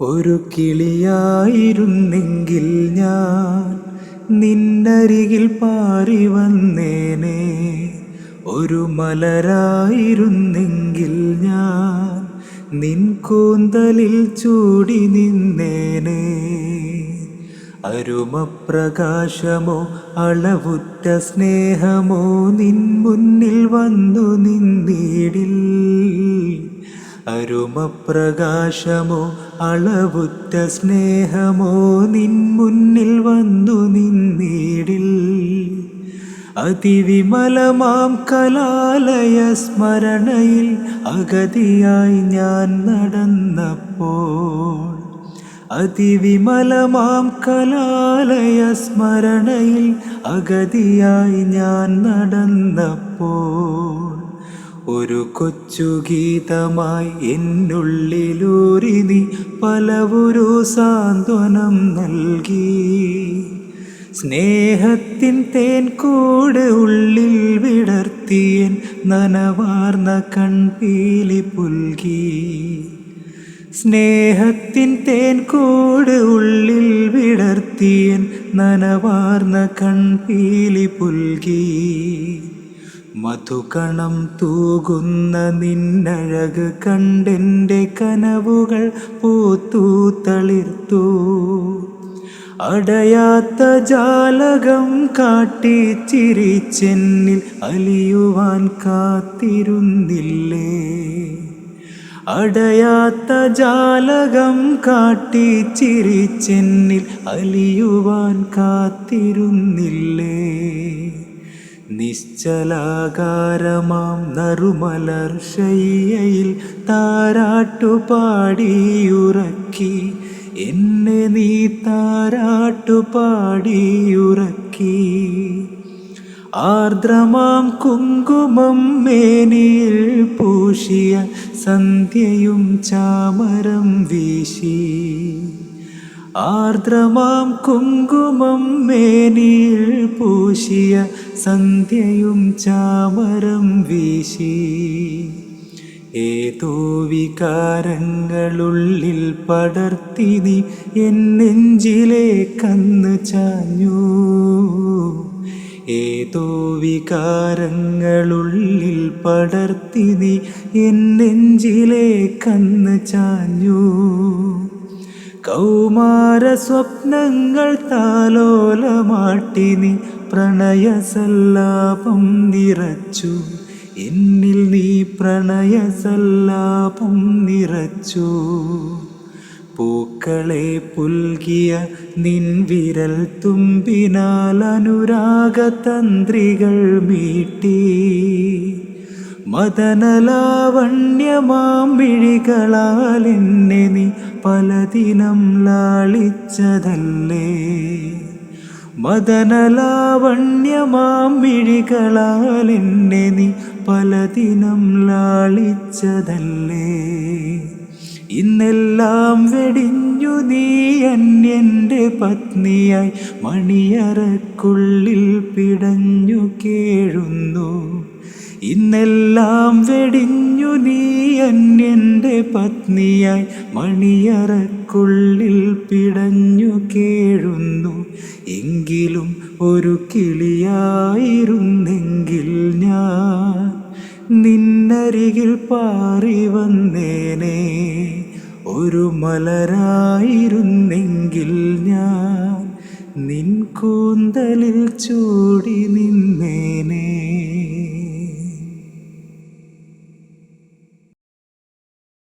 ഒരു കിളിയായിരുന്നെങ്കിൽ ഞാൻ നിന്നരികിൽ പാറി വന്നേനെ. ഒരു മലരായിരുന്നെങ്കിൽ ഞാൻ നിൻ കൂന്തലിൽ ചൂടി നിന്നേനെ. അരുമപ്രകാശമോ അളവുറ്റ സ്നേഹമോ നിൻ മുന്നിൽ വന്നു നിന്നീടിൽ അരുമപ്രകാശമോ അളവുറ്റ സ്നേഹമോ നിൻ മുന്നിൽ വന്നു നിന്നീടിൽ. അതിവിമലമാം കലാലയ സ്മരണയിൽ അഗതിയായി ഞാൻ നടന്നപ്പോൾ. അതിവിമലമാം കലാലയ സ്മരണയിൽ അഗതിയായി ഞാൻ നടന്നപ്പോൾ. ഒരു കൊച്ചു ഗീതമായി എന്നുള്ളിലൂറി നീ പലവൊരു സാന്ത്വനം നൽകി. സ്നേഹത്തിൻ തേൻ കൂട് ഉള്ളിൽ വിടർത്തിയൻ നനവാർന്ന കൺപീലി പുൽകി. സ്നേഹത്തിൻ തേൻ കൂട് ഉള്ളിൽ വിടർത്തിയൻ നനവാർന്ന കൺപീലി പുൽകി. മധുകണം തൂകുന്ന നിന്നഴക് കണ്ടെന്റെ കനവുകൾ പൂത്തു തളിർത്തു. അടയാത്ത ജാലകം കാട്ടി ചിരിച്ചെന്നിൽ അലിയുവാൻ കാത്തിരുന്നില്ലേ? അടയാത്ത ജാലകം കാട്ടി ചിരിച്ചെന്നിൽ അലിയുവാൻ കാത്തിരുന്നില്ലേ? നിശ്ചലാകാരമാം നറുമലർഷയ്യയിൽ താരാട്ടുപാടിയുറക്കി. എന്നെ നീ താരാട്ടുപാടിയുറക്കി. ആർദ്രമാം കുങ്കുമം മേനിയിൽ പൂശിയ സന്ധ്യയും ചാമരം വീശി. ആർദ്രമാം കുങ്കുമം മേനിയിൽ പൂശിയ സന്ധ്യയും ചാമരം വീശി. ഏതോ വികാരങ്ങളുള്ളിൽ പടർത്തി നീ എൻ നെഞ്ചിലെ കന്ന് ചാഞ്ഞു. ഏതോ വികാരങ്ങളുള്ളിൽ പടർത്തി നീ എൻ നെഞ്ചിലെ കന്ന് ചാഞ്ഞു. കൗമാര സ്വപ്നങ്ങൾ താലോലമാട്ടി നീ പ്രണയസല്ലാപം നിറച്ചു. എന്നിൽ നീ പ്രണയസല്ലാപം നിറച്ചു. പൂക്കളെ പുൽകിയ നിൻ വിരൽ തുമ്പിനാൽ അനുരാഗതന്ത്രികൾ മീട്ടി. മദനലാവണ്യമാം മിഴികളാൽ എന്നെ നീ പലദിനം ലാളിച്ചതല്ലേ? മദനലാവണ്യമാം മിഴികളാൽ എന്നെ നീ പലദിനം ലാളിച്ചതല്ലേ? ഇന്നെല്ലാം വെടിഞ്ഞു നീ അന്യന്റെ പത്നിയായി മണിയറക്കുള്ളിൽ പിടഞ്ഞു കേഴുന്നു. ഇന്നെല്ലാം വെടിഞ്ഞു നീ അന്യന്റെ പത്നിയായി മണിയറക്കുള്ളിൽ പിടഞ്ഞു കേഴുന്നു. എങ്കിലും ഒരു കിളിയായിരുന്നെങ്കിൽ ഞാൻ നിന്നരികിൽ പാറി വന്നേനെ. ഒരു മലരായിരുന്നെങ്കിൽ ഞാൻ നിൻ കൂന്തലിൽ ചൂടി നിന്നേനെ.